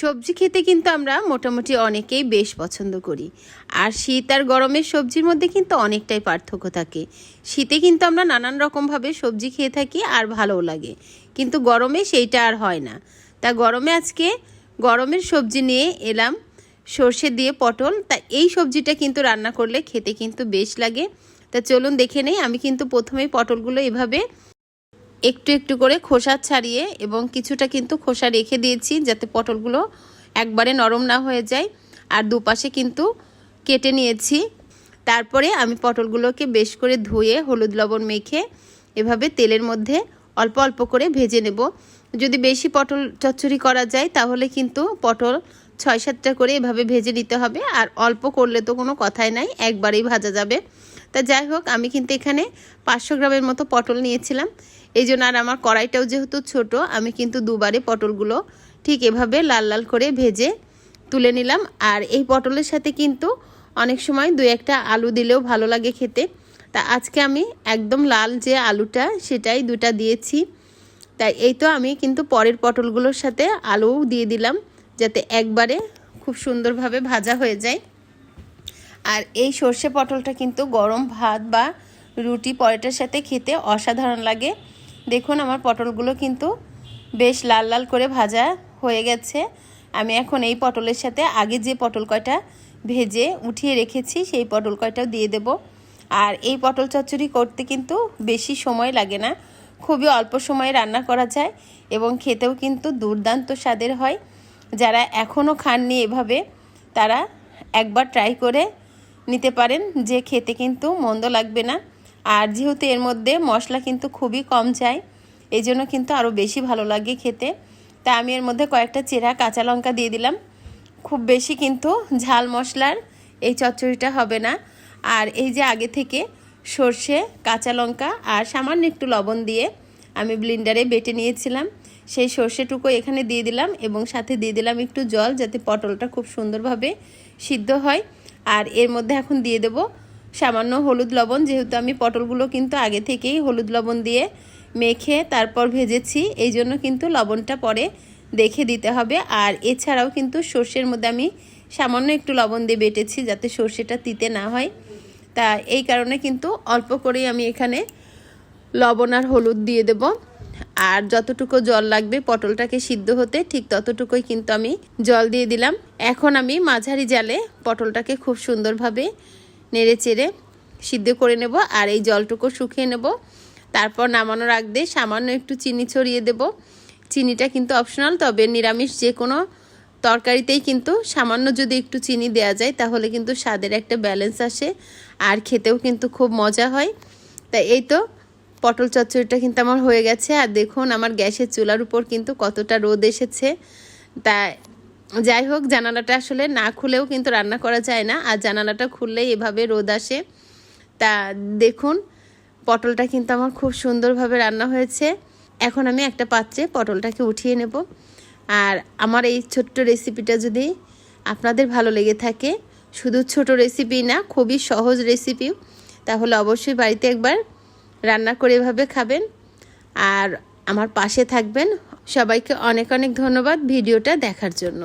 সবজি খেতে কিন্তু আমরা মোটামুটি অনেকেই বেশ পছন্দ করি। আর শীত আর গরমের সবজির মধ্যে কিন্তু অনেকটাই পার্থক্য থাকে। শীতে কিন্তু আমরা নানান রকমভাবে সবজি খেয়ে থাকি আর ভালোও লাগে। কিন্তু গরমে সেইটা আর হয় না। তা গরমে আজকে গরমের সবজি নিয়ে এলাম, সর্ষে দিয়ে পটল। তা এই সবজিটা কিন্তু রান্না করলে খেতে কিন্তু বেশ লাগে। তা চলুন দেখে নেই, আমি কিন্তু প্রথমেই পটলগুলো এভাবে একটু একটু করে খোসা ছাড়িয়ে এবং কিছুটা কিন্তু খোসা রেখে দিয়েছি যাতে পটলগুলো একবারে নরম না হয়ে যায়। আর দুপাশে কিন্তু কেটে নিয়েছি। তারপরে আমি পটলগুলোকে বেশ করে ধুয়ে হলুদ লবণ মেখে এভাবে তেলের মধ্যে অল্প অল্প করে ভেজে নেব। যদি বেশি পটল চচ্চড়ি করা যায় তাহলে কিন্তু পটল ছয় সাতটা করে এভাবে ভেজে নিতে হবে। আর অল্প করলে তো কোনো কথাই নাই, একবারেই ভাজা যাবে। তা যাই হোক, আমি কিন্তু এখানে পাঁচশো গ্রামের মতো পটল নিয়েছিলাম। এই জন্য আর আমার কড়াইটাও যেহেতু ছোট, আমি কিন্তু দুবারে পটলগুলো ঠিক এভাবে লাল লাল করে ভেজে তুলে নিলাম। আর এই পটলের সাথে কিন্তু অনেক সময় দু একটা আলু দিলেও ভালো লাগে খেতে। তা আজকে আমি একদম লাল যে আলুটা, সেটাই দুটা দিয়েছি। তাই এই তো আমি কিন্তু পরের পটলগুলোর সাথে আলুও দিয়ে দিলাম, যাতে একবারে খুব সুন্দরভাবে ভাজা হয়ে যায়। আর এই সর্ষে পটলটা কিন্তু গরম ভাত বা রুটি পরোটার সাথে খেতে অসাধারণ লাগে। দেখুন আমার পটলগুলো কিন্তু বেশ লাল লাল করে ভাজা হয়ে গেছে। আমি এখন এই পটলের সাথে আগে যে পটল কয়টা ভেজে উঠিয়ে রেখেছি, সেই পটল কয়টাও দিয়ে দেব। আর এই পটল চচ্চড়ি করতে কিন্তু বেশি সময় লাগে না। খুবই অল্প সময়ে রান্না করা যায় এবং খেতেও কিন্তু দুর্দান্ত স্বাদের হয়। যারা এখনও খাননি এভাবে, তারা একবার ট্রাই করে নিতে পারেন, যে খেতে কিন্তু মন্দ লাগবে না। আর যেহেতু এর মধ্যে মশলা কিন্তু খুবই কম যায় এই জন্য কিন্তু আরও বেশি ভালো লাগে খেতে। তা আমি এর মধ্যে কয়েকটা চেরা কাঁচা লঙ্কা দিয়ে দিলাম। খুব বেশি কিন্তু ঝাল মশলার এই চচ্চড়িটা হবে না। আর এই যে আগে থেকে সর্ষে, কাঁচা লঙ্কা আর সামান্য একটু লবণ দিয়ে আমি ব্লিন্ডারে বেটে নিয়েছিলাম। সেই সর্ষেটুকু এখানে দিয়ে দিলাম এবং সাথে দিয়ে দিলাম একটু জল যাতে পটলটা খুব সুন্দরভাবে সিদ্ধ হয়। আর এর মধ্যে এখন দিয়ে দেব সামান্য হলুদ লবণ, যেহেতু আমি পটলগুলো কিন্তু আগে থেকেই হলুদ লবণ দিয়ে মেখে তারপর ভেজেছি, এই জন্য কিন্তু লবণটা পরে দেখে দিতে হবে। আর এছাড়াও কিন্তু সর্ষের মধ্যে আমি সামান্য একটু লবণ দিয়ে বেটেছি যাতে সর্ষেটা তিতে না হয়। তা এই কারণে কিন্তু অল্প করেই আমি এখানে লবণ আর হলুদ দিয়ে দেব। আর যতটুকু জল লাগবে পটলটাকে সিদ্ধ হতে ঠিক ততটুকুই কিন্তু আমি জল দিয়ে দিলাম। এখন আমি মাঝারি জালে পটলটাকে খুব সুন্দরভাবে নেড়ে চেড়ে সিদ্ধ করে নেব আর এই জলটুকু শুকিয়ে নেব। তারপর নামানোর আগ দিয়ে সামান্য একটু চিনি ছড়িয়ে দেব। চিনিটা কিন্তু অপশনাল, তবে নিরামিষ যে কোনো তরকারিতেই কিন্তু সামান্য যদি একটু চিনি দেওয়া যায় তাহলে কিন্তু স্বাদের একটা ব্যালেন্স আসে আর খেতেও কিন্তু খুব মজা হয়। তাই এই তো পটল চচ্চড়িটা কিন্তু আমার হয়ে গেছে। আর দেখুন, আমার গ্যাসের চুলার উপর কিন্তু কতটা রোদ এসেছে। তা যাই হোক, জানালাটা আসলে না খুলেও কিন্তু রান্না করা যায় না। আর জানালাটা খুললেই এভাবে রোদ আসে। তা দেখুন, পটলটা কিন্তু আমার খুব সুন্দরভাবে রান্না হয়েছে। এখন আমি একটা পাত্রে পটলটাকে উঠিয়ে নেব। আর আমার এই ছোট্ট রেসিপিটা যদি আপনাদের ভালো লেগে থাকে, শুধু ছোট রেসিপি না, খুবই সহজ রেসিপি, তাহলে অবশ্যই বাড়িতে একবার রান্না করে এভাবে খাবেন। আর আমার পাশে থাকবেন। সবাইকে অনেক অনেক ধন্যবাদ ভিডিওটা দেখার জন্য।